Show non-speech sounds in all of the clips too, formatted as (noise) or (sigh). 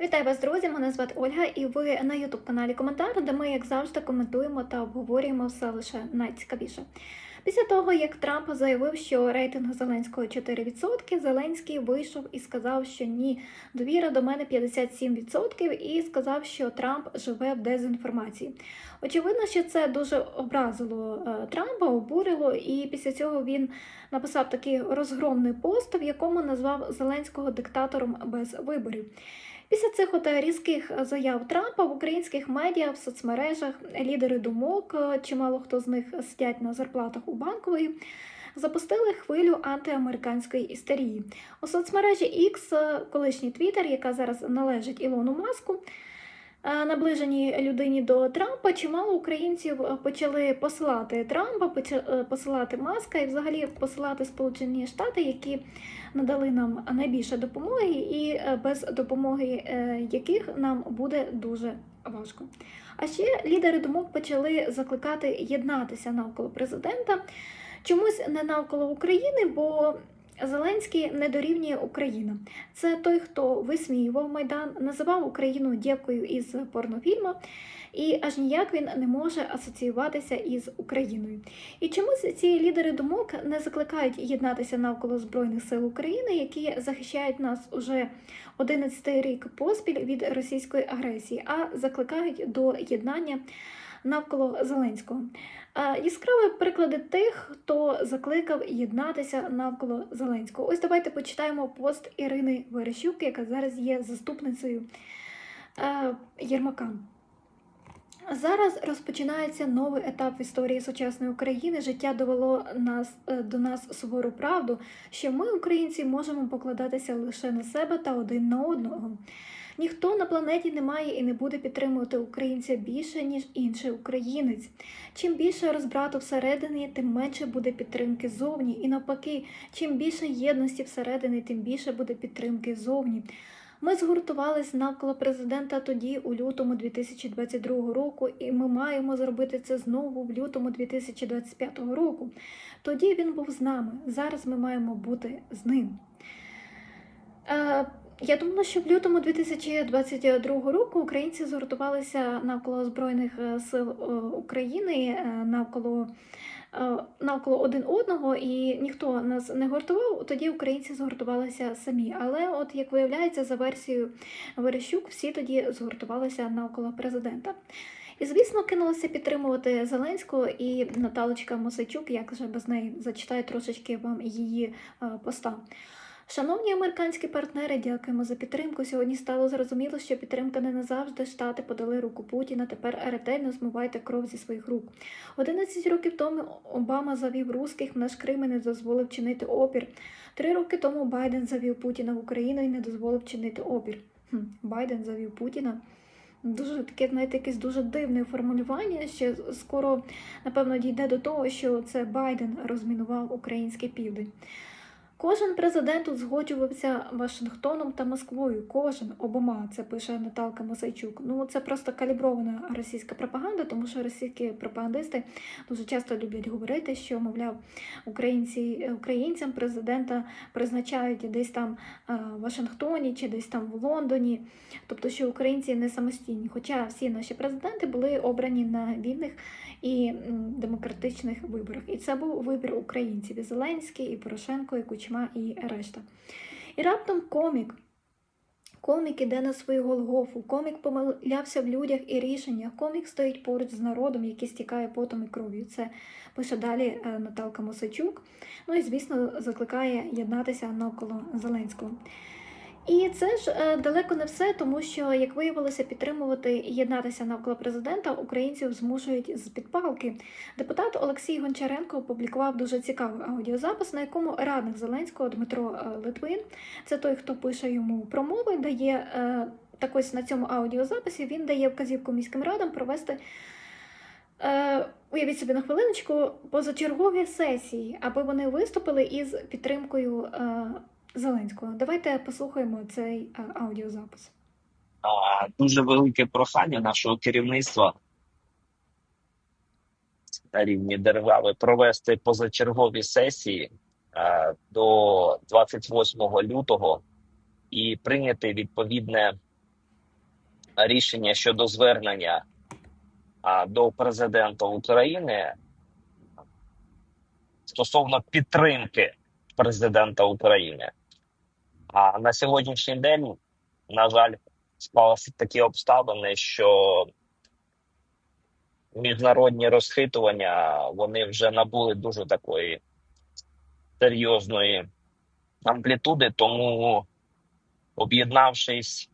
Вітаю вас, друзі! Мене звати Ольга, і ви на youtube каналі Коментар, де ми, як завжди, коментуємо та обговорюємо все лише найцікавіше. Після того, як Трамп заявив, що рейтинг Зеленського 4%, Зеленський вийшов і сказав, що ні, довіра до мене 57%, і сказав, що Трамп живе в дезінформації. Очевидно, що це дуже образило е, Трампа, обурило, і після цього він написав такий розгромний пост, в якому назвав Зеленського диктатором без виборів. Після цих от різких заяв Трампа в українських медіа, в соцмережах, лідери думок, е, чимало хто з них сидять на зарплатах у банкової, запустили хвилю антиамериканської істерії. У соцмережі X, е, колишній Twitter, яка зараз належить Ілону Маску, е, наближеній людині до Трампа, чимало українців е, почали посилати Трампа, е, посилати Маска і взагалі посилати Сполучені Штати, які надали нам найбільше допомоги, і е, без допомоги е, яких нам буде дуже важко. А ще лідери думок почали закликати єднатися навколо президента. Чомусь не навколо України, бо Зеленський не дорівнює Україна. Це той, хто висміював Майдан, називав Україну дівкою із порнофільму, і аж ніяк він не може асоціюватися із Україною. І чомусь ці лідери думок не закликають єднатися навколо Збройних сил України, які захищають нас уже 11 рік поспіль від російської агресії, а закликають до єднання навколо Зеленського. Яскраві приклади тих, хто закликав єднатися навколо Зеленського. Ось давайте почитаємо пост Ірини Верещук, яка зараз є заступницею е, Єрмака. Зараз розпочинається новий етап в історії сучасної України. Життя довело нас е, до нас сувору правду, що ми, українці, можемо покладатися лише на себе та один на одного. Ніхто на планеті не має і не буде підтримувати українця більше, ніж інший українець. Чим більше розбрату всередині, тим менше буде підтримки зовні. І навпаки, чим більше єдності всередині, тим більше буде підтримки зовні. Ми згуртувались навколо президента тоді, у лютому 2022 року, і ми маємо зробити це знову в лютому 2025 року. Тоді він був з нами. Зараз ми маємо бути з ним. Я думала, що в лютому 2022 року українці згуртувалися навколо Збройних е, сил е, України, е, навколо, навколо один одного, і ніхто нас не гуртував. Тоді українці згуртувалися самі. Але, от як виявляється, за версією Верещук, всі тоді згуртувалися навколо президента. І, звісно, кинулися підтримувати Зеленського і Наталочка Мосичук, як же без неї зачитаю трошечки вам її поста. Шановні американські партнери, дякуємо за підтримку. Сьогодні стало зрозуміло, що підтримка не назавжди. Штати подали руку Путіна. Тепер ретельно змивайте кров зі своїх рук. 11 років тому Обама завів русських в наш Крим і не дозволив чинити опір. Три роки тому Байден завів Путіна в Україну і не дозволив чинити опір. Хм, Байден завів Путіна. Дуже таке, знаєте, якесь дуже дивне формулювання. Ще скоро, напевно, дійде до того, що це Байден розмінував український південь. Кожен президент узгоджувався Вашингтоном та Москвою. Кожен обома, це пише Наталка Мосайчук. Ну це просто калібрована російська пропаганда, тому що російські пропагандисти дуже часто люблять говорити, що мовляв українці українцям президента призначають десь там е, в Вашингтоні чи десь там в Лондоні. Тобто, що українці не самостійні. Хоча всі наші президенти були обрані на вільних і демократичних виборах. І це був вибір українців і Зеленський, і Порошенко, і Кучма, і решта. І раптом комік. Комік іде на свою Голгофу, комік помилявся в людях і рішеннях. Комік стоїть поруч з народом, який стікає потом і кров'ю. Це пише далі е, Наталка Мосачук. Ну і, звісно, закликає єднатися навколо Зеленського. І це ж е, далеко не все, тому що, як виявилося, підтримувати і єднатися навколо президента українців змушують з підпалки. Депутат Олексій Гончаренко опублікував дуже цікавий аудіозапис, на якому радник Зеленського Дмитро е, Литвин, це той, хто пише йому промови, дає е, так ось на цьому аудіозаписі. Він дає вказівку міським радам провести. Уявіть собі на хвилиночку позачергові сесії, аби вони виступили із підтримкою Зеленського. Давайте послухаємо цей е, аудіозапис. Дуже велике прохання нашого керівництва на рівні держави провести позачергові сесії до 28 лютого і прийняти відповідне рішення щодо звернення до президента України стосовно підтримки президента України. А на сьогоднішній день, на жаль, склалися такі обставини, що міжнародні розхитування вони вже набули дуже такої серйозної амплітуди, тому об'єднавшись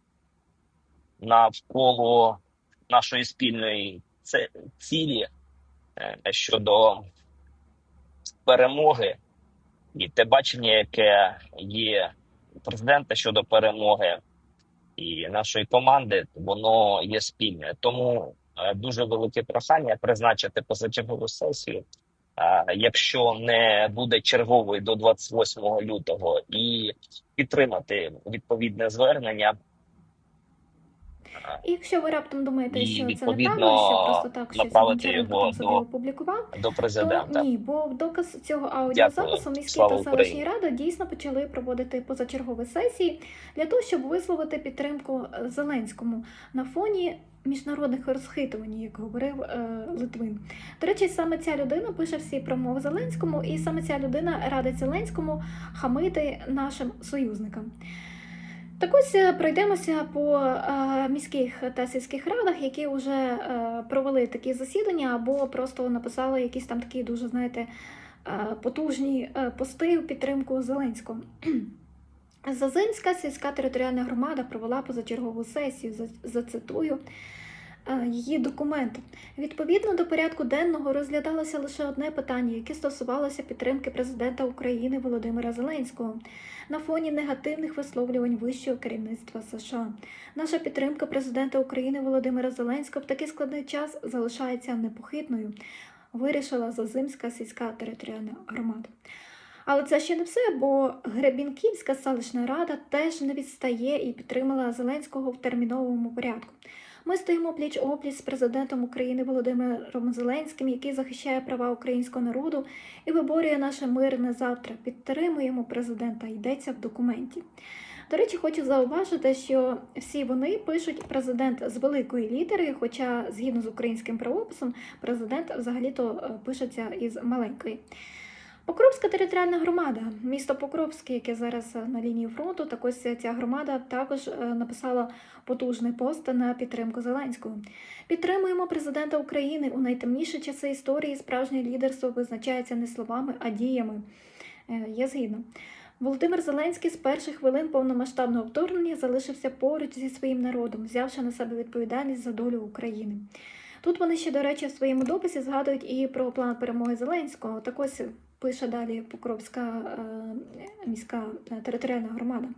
навколо нашої спільної цілі е, щодо перемоги і те бачення, яке є президента щодо перемоги і нашої команди, воно є спільне. Тому е, дуже велике прохання призначити позачергову сесію. е, Якщо не буде чергової до 28 лютого, і підтримати відповідне звернення, І якщо ви раптом думаєте, що це відповідно, неправда, що просто так щось Гончаренко собі опублікував, до президента. То ні, бо в доказ цього аудіозапису міські та селищні ради дійсно почали проводити позачергові сесії для того, щоб висловити підтримку е, Зеленському на фоні міжнародних розхитувань, як говорив е, Литвин. До речі, саме ця людина пише всі промови Зеленському, і саме ця людина радить Зеленському хамити нашим союзникам. Так ось е, пройдемося по е, міських та сільських радах, які вже е, провели такі засідання, або просто написали якісь там такі дуже, знаєте, потужні пости в підтримку Зеленського. (clears throat) Зазинська сільська територіальна громада провела позачергову сесію. Зацитую її документи. Відповідно до порядку денного розглядалося лише одне питання, яке стосувалося підтримки президента України Володимира Зеленського на фоні негативних висловлювань вищого керівництва США. Наша підтримка президента України Володимира Зеленського в такий складний час залишається непохитною, вирішила Зазимська сільська територіальна громада. Але це ще не все, бо Гребінківська селищна рада теж не відстає і підтримала Зеленського в терміновому порядку. Ми стоїмо пліч опліч з президентом України Володимиром Зеленським, який захищає права українського народу і виборює наше мирне завтра. Підтримуємо президента. Йдеться в документі. До речі, хочу зауважити, що всі вони пишуть президент з великої літери, хоча згідно з українським правописом, президент взагалі-то е, пишеться із маленької. Покровська територіальна громада, місто Покровське, яке зараз е, на лінії фронту, так ось ця громада також е, написала потужний пост на підтримку Зеленського. Підтримуємо президента України у найтемніші часи історії. Справжнє лідерство визначається не словами, а діями. Е, Я згідна. Володимир Зеленський з перших хвилин повномасштабного вторгнення залишився поруч зі своїм народом, взявши на себе відповідальність за долю України. Тут вони ще, до речі, в своєму дописі згадують і про план перемоги Зеленського. Так ось пише далі Покровська е, міська е, територіальна громада.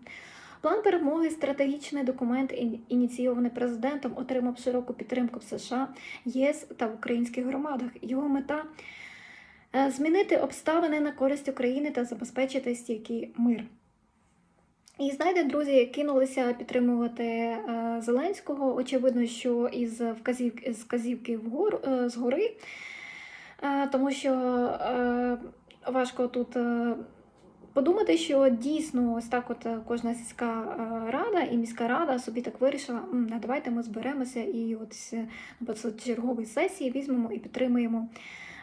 План перемоги стратегічний документ, ініційований президентом, отримав широку підтримку в США, ЄС та в українських громадах. Його мета е, змінити обставини на користь України та забезпечити стійкий мир. І знаєте, друзі, кинулися підтримувати Зеленського. Очевидно, що із вказівки, з вказівки вгору, згори, тому що важко тут е, подумати, що дійсно ось так от е, кожна сільська е, рада і міська рада собі так вирішила, а давайте ми зберемося і от на черговій сесії візьмемо і підтримуємо.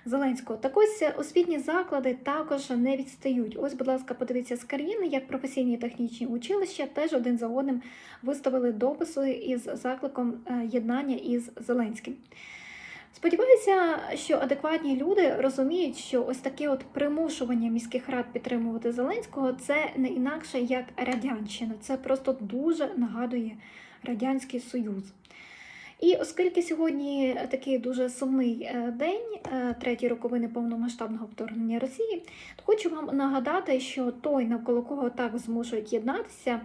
Зеленського. Так ось освітні заклади також не відстають. Ось, будь ласка, подивіться з країни, як професійні технічні училища теж один за одним виставили дописи із закликом єднання із Зеленським. Сподіваюся, що адекватні люди розуміють, що ось таке от примушування міських рад підтримувати Зеленського це не інакше як радянщина. Це просто дуже нагадує Радянський Союз. І оскільки сьогодні такий дуже сумний е, день, е, треті роковини повномасштабного вторгнення Росії, то хочу вам нагадати, що той, навколо кого так змушують єднатися,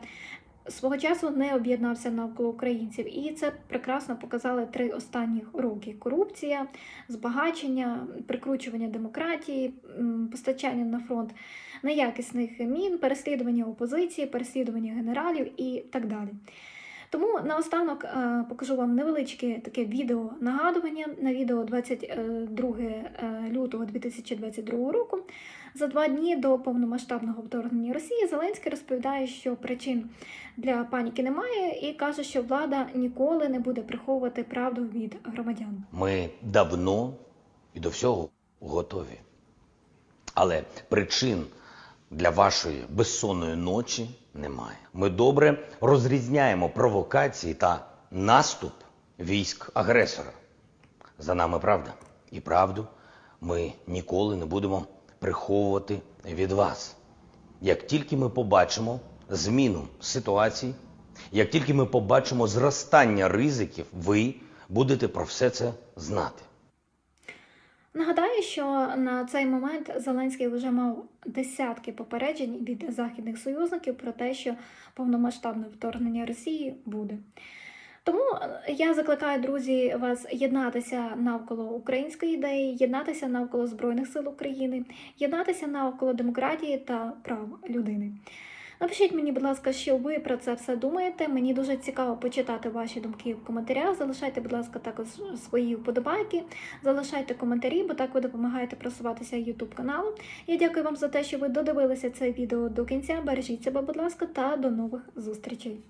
свого часу не об'єднався навколо українців. І це прекрасно показали три останні роки: корупція, збагачення, прикручування демократії, постачання на фронт неякісних мін, переслідування опозиції, переслідування генералів і так далі. Тому наостанок е, покажу вам невеличке таке відео нагадування на відео 22 е, лютого 2022 року. За два дні до повномасштабного вторгнення Росії Зеленський розповідає, що причин для паніки немає, і каже, що влада ніколи не буде приховувати правду від громадян. Ми давно і до всього готові. Але причин для вашої безсонної ночі немає. Ми добре розрізняємо провокації та наступ військ агресора. За нами правда. І правду ми ніколи не будемо приховувати від вас. Як тільки ми побачимо зміну ситуації, як тільки ми побачимо зростання ризиків, ви будете про все це знати. Нагадаю, що на цей момент Зеленський вже мав десятки попереджень від західних союзників про те, що повномасштабне вторгнення Росії буде. Тому я закликаю, друзі, вас єднатися навколо української ідеї, єднатися навколо Збройних сил України, єднатися навколо демократії та прав людини. Напишіть мені, будь ласка, що ви про це все думаєте. Мені дуже цікаво почитати ваші думки в коментарях. Залишайте, будь ласка, також свої вподобайки, залишайте коментарі, бо так ви допомагаєте просуватися YouTube каналу. Я дякую вам за те, що ви додивилися це відео до кінця. Бережіть себе, будь ласка, та до нових зустрічей.